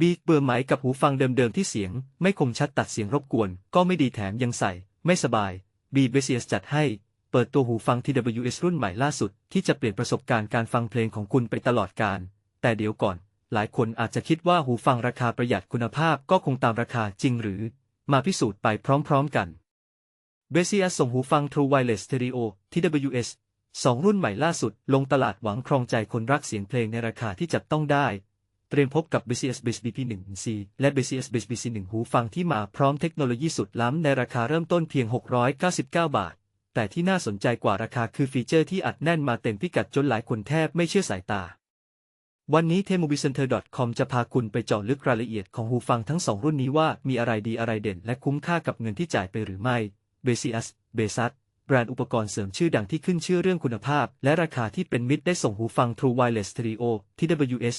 บีเบื่อไหมกับหูฟังเดิมๆที่เสียง ไม่คมชัดตัดเสียงรบกวน ก็ไม่ดีแถมยังใส่ ไม่สบายบีเบเซียสจัดให้ เปิดตัวหูฟัง TWS รุ่นใหม่ล่าสุด ที่จะเปลี่ยนประสบการณ์การฟังเพลงของคุณไปตลอดกาลแต่เดี๋ยวก่อน หลายคนอาจจะคิดว่าหูฟังราคาประหยัดคุณภาพก็คงตามราคาจริงหรือ มาพิสูจน์ไปพร้อมๆกัน b e s i a ส่งหูฟัง True Wireless Stereo TWS สองรุ่นใหม่ล่าสุด ลงตลาดหวังครองใจคนรักเสียงเพลงในราคาที่จับต้องได้ เตรียมพบกับ BCS Bass BP1C และ BCS Bass BC1 หูฟังที่มาพร้อมเทคโนโลยีสุดล้ำในราคาเริ่มต้นเพียง 699 บาท แต่ที่น่าสนใจกว่าราคาคือฟีเจอร์ที่อัดแน่นมาเต็มพิกัดจนหลายคนแทบไม่เชื่อสายตา วันนี้ t e m o b i c e n t e r c o m จะพาคุณไปเจาะลึกรายละเอียดของหูฟังทั้งสองรุ่นนี้ว่ามีอะไรดีอะไรเด่น และคุ้มค่ากับเงินที่จ่ายไปหรือไม่ b e s i a s b e s แบรนด์อุปกรณ์เสริมชื่อดังที่ขึ้นชื่อเรื่องคุณภาพ และราคาที่เป็นมิตรได้ส่งหูฟัง True Wireless Stereo TWS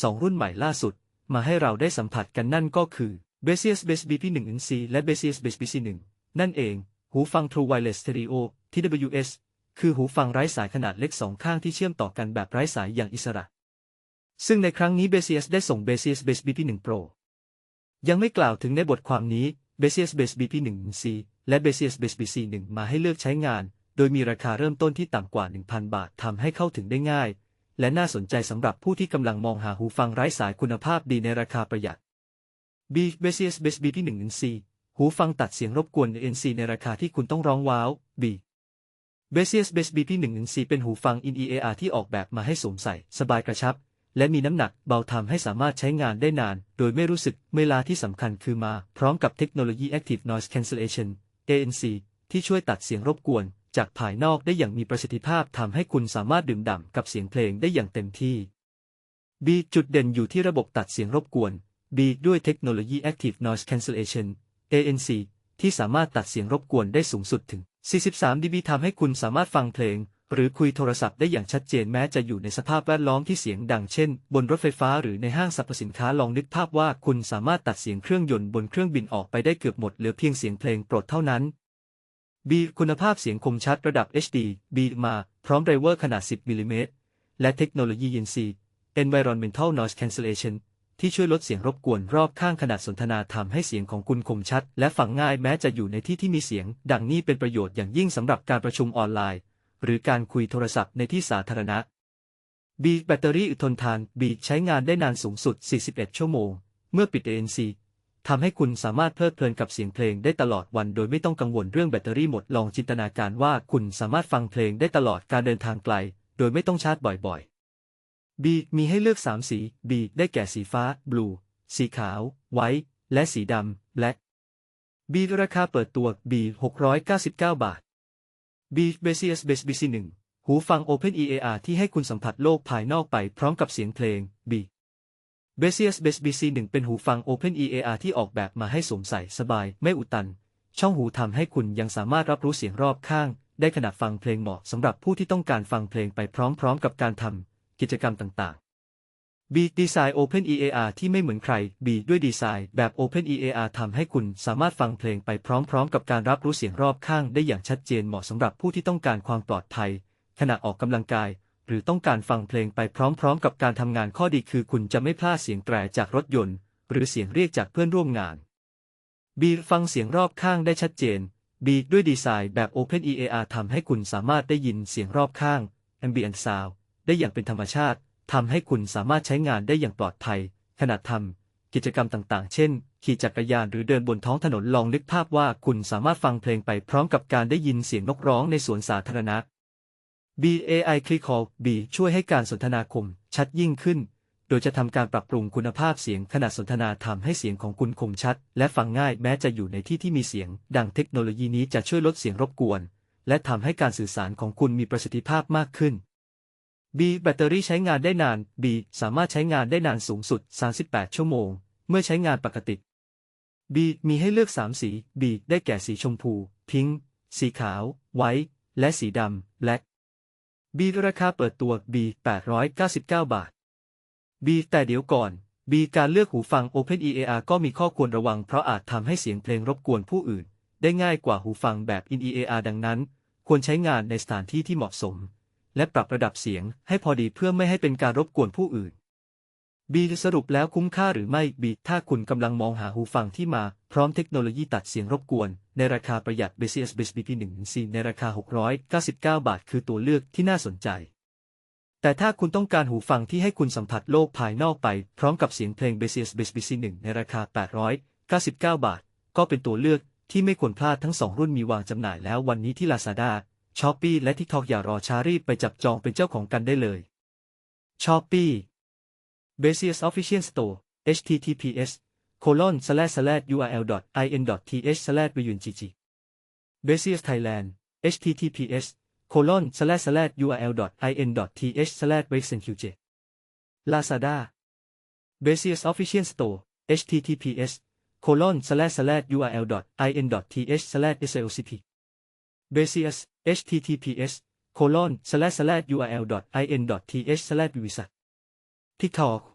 สองรุ่นใหม่ล่าสุด มาให้เราได้สัมผัสกันนั่นก็คือ b e s i a s Bass BP1C และ b e s i a s Bass BC1 นั่นเอง หูฟัง True Wireless Stereo TWS คือหูฟังไร้สายขนาดเล็กสองข้างที่เชื่อมต่อกันแบบไร้สายอย่างอิสระ ซึ่งในครั้งนี้ b e s i a s ได้ส่ง b e s i a s Bass BP1 Pro ยังไม่กล่าวถึงในบทความนี้ b e s i a s Bass BP1C และ b e s i a s Bass BC1 มาให้เลือกใช้งาน โดยมีราคาเริ่มต้นที่ต่ำกว่า 1,000 บาททำให้เข้าถึงได้ง่าย และน่าสนใจสำหรับผู้ที่กำลังมองหาหูฟังไร้สายคุณภาพดีในราคาประหยัด B b e s i a s Bass BP1C หูฟังตัดเสียงรบกวน ANC ในราคาที่คุณต้องร้องว้าว B b e s i a s Bass BP1C เป็นหูฟัง In-ear ที่ออกแบบมาให้สวมใส่ สบายกระชับ และมีน้ำหนักเบาทำให้สามารถใช้งานได้นาน โดยไม่รู้สึกเวลาที่สำคัญคือมา พร้อมกับเทคโนโลยี Active Noise Cancellation ANC ที่ช่วยตัดเสียงรบกวน จากภายนอกได้อย่างมีประสิทธิภาพทำให้คุณสามารถดื่มด่ำกับเสียงเพลงได้อย่างเต็มที่ B จุดเด่นอยู่ที่ระบบตัดเสียงรบกวน B ด้วยเทคโนโลยี Active Noise Cancellation ANC ที่สามารถตัดเสียงรบกวนได้สูงสุดถึง 43 dB ทำให้คุณสามารถฟังเพลง หรือคุยโทรศัพท์ได้อย่างชัดเจนแม้จะอยู่ในสภาพแวดล้อมที่เสียงดังเช่น บนรถไฟฟ้าหรือในห้างสรรพสินค้าลองนึกภาพว่าคุณสามารถตัดเสียงเครื่องยนต์บนเครื่องบินออกไปได้เกือบหมดเหลือเพียงเสียงเพลงโปรดเท่านั้น B คุณภาพเสียงคมชัดระดับ HD B มาพร้อมไดรเวอร์ขนาด 10 มิลลิเมตร และเทคโนโลยี YNC Environmental Noise Cancellation ที่ช่วยลดเสียงรบกวนรอบข้างขณะสนทนาทำให้เสียงของคุณคมชัด และฟังง่ายแม้จะอยู่ในที่ที่มีเสียง ดังนี้เป็นประโยชน์อย่างยิ่งสำหรับการประชุมออนไลน์ หรือการคุยโทรศัพท์ในที่สาธารณะ B แบตเตอรี่อึดทนทาน B ใช้งานได้นานสูงสุด 41 ชั่วโมง เมื่อปิด ANC ทำให้คุณสามารถเพลิดเพลินกับเสียงเพลงได้ตลอดวันโดยไม่ต้องกังวลเรื่องแบตเตอรี่หมด ลองจินตนาการว่าคุณสามารถฟังเพลงได้ตลอดการเดินทางไกล โดยไม่ต้องชาร์จบ่อยๆ B มีให้เลือก 3 สี B ได้แก่สีฟ้า blue สีขาว white และสีดำ black B ราคาเปิดตัว B 699 บาท B b a s i a s Bass BC1 หูฟัง Open EAR ที่ให้คุณสัมผัสโลกภายนอกไปพร้อมกับเสียงเพลง B b a s i a s Bass BC1 เป็นหูฟัง Open EAR ที่ออกแบบมาให้สวมใส่สบาย ไม่อุดตัน ช่องหูทำให้คุณยังสามารถรับรู้เสียงรอบข้าง ได้ขณะฟังเพลงเหมาะสำหรับผู้ที่ต้องการฟังเพลงไปพร้อมๆ กับการทำกิจกรรมต่างๆ B ดีไซน์ Open EAR ที่ไม่เหมือนใคร B ด้วยดีไซน์แบบ Open EAR ทำให้คุณสามารถฟังเพลงไปพร้อม ๆ กับการรับรู้เสียงรอบข้าง ได้อย่างชัดเจนเหมาะสำหรับผู้ที่ต้องการความปลอดภัย ขณะออกกำลังกาย หรือต้องการฟังเพลงไปพร้อมๆ กับการทำงานข้อดีคือคุณจะไม่พลาดเสียงแตรจากรถยนต์ หรือเสียงเรียกจากเพื่อนร่วมงาน B ฟังเสียงรอบข้างได้ชัดเจน B ด้วยดีไซน์แบบ Open EAR ทำให้คุณสามารถได้ยินเสียงรอบข้าง Ambient Sound ได้อย่างเป็นธรรมชาติทำให้คุณสามารถใช้งานได้อย่างปลอดภัย ขณะทำกิจกรรมต่างๆ เช่น ขี่จักรยานหรือเดินบนท้องถนนลองนึกภาพว่าคุณสามารถฟังเพลงไปพร้อมกับการได้ยินเสียงนกร้องในสวนสาธารณะ BAI Click Call B ช่วยให้การสนทนาคมชัดยิ่งขึ้น โดยจะทำการปรับปรุงคุณภาพเสียงขณะสนทนาทำให้เสียงของคุณคมชัด และฟังง่ายแม้จะอยู่ในที่ที่มีเสียง ดังเทคโนโลยีนี้จะช่วยลดเสียงรบกวน และทำให้การสื่อสารของคุณมีประสิทธิภาพมากขึ้น B แบตเตอรี่ใช้งานได้นาน B สามารถใช้งานได้นานสูงสุด 38 ชั่วโมง เมื่อใช้งานปกติ B มีให้เลือก 3 สี B ได้แก่สีชมพู พิงค์ สีขาว ไวท์ และสีดำ แบล็ก บีราคาเปิดตัว B 899 บาท B แต่เดี๋ยวก่อน B การเลือกหูฟัง Open EAR ก็มีข้อควรระวังเพราะอาจทำให้เสียงเพลงรบกวนผู้อื่น ได้ง่ายกว่าหูฟังแบบ In EAR ดังนั้น ควรใช้งานในสถานที่ที่เหมาะสม และปรับระดับเสียงให้พอดีเพื่อไม่ให้เป็นการรบกวนผู้อื่น B สรุปแล้วคุ้มค่าหรือไม่ B ถ้าคุณกำลังมองหาหูฟังที่มา พร้อมเทคโนโลยีตัดเสียงรบกวน ในราคาประหยัด BCS b b p 1 c ในราคา 699 บาท คือตัวเลือกที่น่าสนใจ แต่ถ้าคุณต้องการหูฟังที่ให้คุณสัมผัสโลกภายนอกไป พร้อมกับเสียงเพลง BCS BC 1ในราคา 899 บาท ก็เป็นตัวเลือกที่ไม่ควรพลาดทั้งสองรุ่นมีวางจำหน่ายแล้ววันนี้ที่ Lazada Shopee และ TikTok อย่ารอช้ารีบไปจับจองเป็นเจ้าของกันได้เลย Shopee Basius Official Store https colon slash slash url dot in dot th slash buyungg Basius Thailand https colon slash slash url dot in dot th slash bxnqj Lazada Basius Official Store https colon slash slash url dot in dot th slash salcp Basius https colon slash slash url dot in dot th slash bvisa TikTok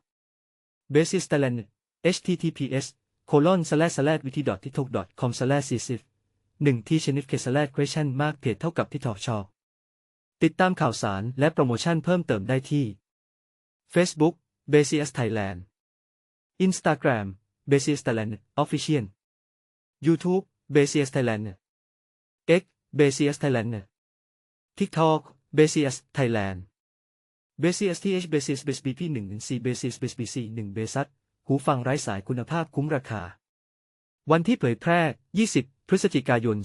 Basis t a l a n d https colon slash slash wiki dot tiktok dot com slash cc หนึ่งที่ชนิดเคส slash question มากเพจเท่ากับที่ทอชอติดตามข่าวสารและโปรโมชั่นเพิ่มเติมได้ที่ Facebook Basis Thailand Instagram Basis Thailand Official YouTube Basis Thailand X Basis Thailand TikTok Basis Thailand Basis TH Basis Base BP 1 C Basis Base BC 1 Basis หูฟังไร้สายคุณภาพคุ้มราคา วันที่เผยแพร่ 20 พฤศจิกายน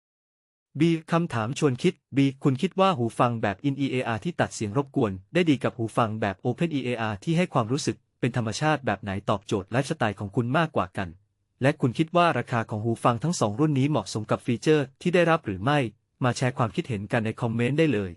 2568 B คำถามชวนคิด B คุณคิดว่าหูฟังแบบ In EAR ที่ตัดเสียงรบกวน ได้ดีกับหูฟังแบบ Open EAR ที่ให้ความรู้สึกเป็นธรรมชาติแบบไหนตอบโจทย์ไลฟ์สไตล์ของคุณมากกว่ากัน และคุณคิดว่าราคาของหูฟังทั้งสองรุ่นนี้เหมาะสมกับฟีเจอร์ที่ได้รับหรือไม่ มาแชร์ความคิดเห็นกันในคอมเมนต์ได้เลย